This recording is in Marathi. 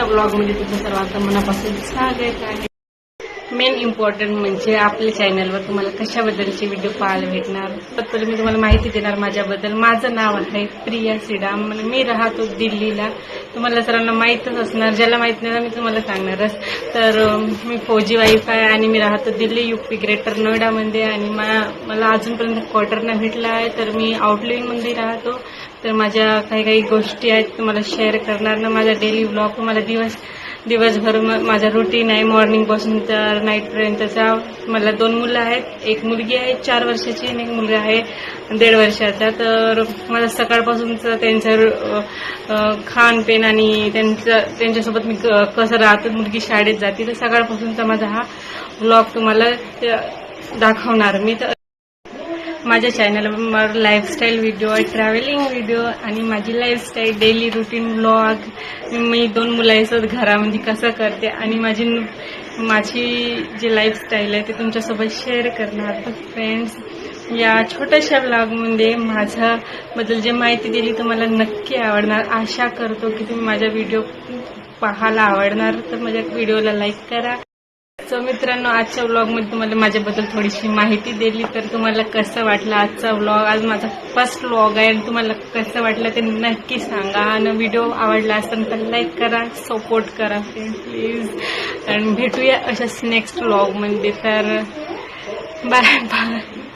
आजच्या ब्लॉगमध्ये म्हणजे तुमच्या सर्वांचं मनापासून स्वागत आहे. मेन इम्पॉर्टंट म्हणजे आपल्या चॅनलवर तुम्हाला कशाबद्दलचे व्हिडिओ पाहायला भेटणार तर मी तुम्हाला माहिती देणार माझ्याबद्दल. माझं नाव आहे प्रिया सिडाम. मी राहतो दिल्लीला. तुम्हाला सर्वांना माहीतच असणार. ज्याला माहीत नाही मी तुम्हाला सांगणारच. तर मी फौजी वाईफ आहे आणि मी राहतो दिल्ली युपी ग्रेटर नोएडामध्ये. आणि मा- मला अजूनपर्यंत क्वार्टर नाही भेटला आहे. तर मी आउटलिंगमध्ये राहतो. तर माझ्या काही काही गोष्टी आहेत तुम्हाला शेअर करणार ना माझा डेली ब्लॉग मला दिवस दिवसभर म- माझा रुटीन आहे. मॉर्निंगपासून तर नाईटपर्यंतचा मला दोन मुलं आहेत. एक मुलगी आहे चार वर्षाची आणि एक मुलगा आहे दीड वर्षाचा. तर मला सकाळपासूनचं त्यांचं अ, खानपेन आणि त्यांचं त्यांच्यासोबत मी क- कसं राहतो मुलगी शाळेत जाते. तर सकाळपासूनचा माझा हा ब्लॉग तुम्हाला दाखवणार मी. तर माझ्या चॅनलवर लाईफस्टाईल व्हिडिओ आहे ट्रॅव्हलिंग व्हिडिओ आणि माझी लाईफस्टाईल डेली रुटीन ब्लॉग मी दोन मुलांसोबत घरामध्ये कसं करते? आणि माझी माझी जी लाईफस्टाईल आहे ते तुमच्यासोबत शेअर करणार. तर फ्रेंड्स या छोट्याशा ब्लॉगमध्ये माझ्याबद्दल जे माहिती दिली तुम्हाला नक्की आवडणार. आशा करतो की तुम्ही माझा व्हिडिओ पाहायला आवडणार. तर माझ्या व्हिडिओला लाईक करा. सो मित्रांनो आजच्या व्लॉगमध्ये तुम्हाला माझ्याबद्दल थोडीशी माहिती दिली. तर तुम्हाला कसं वाटलं आजचा व्लॉग आज माझा फर्स्ट व्लॉग आहे आणि तुम्हाला कसं वाटलं ते नक्की सांगा. आणि व्हिडिओ आवडला असेल तर लाईक करा सपोर्ट करा प्लीज आणि भेटूया अशाच नेक्स्ट व्लॉगमध्ये तर बाय बाय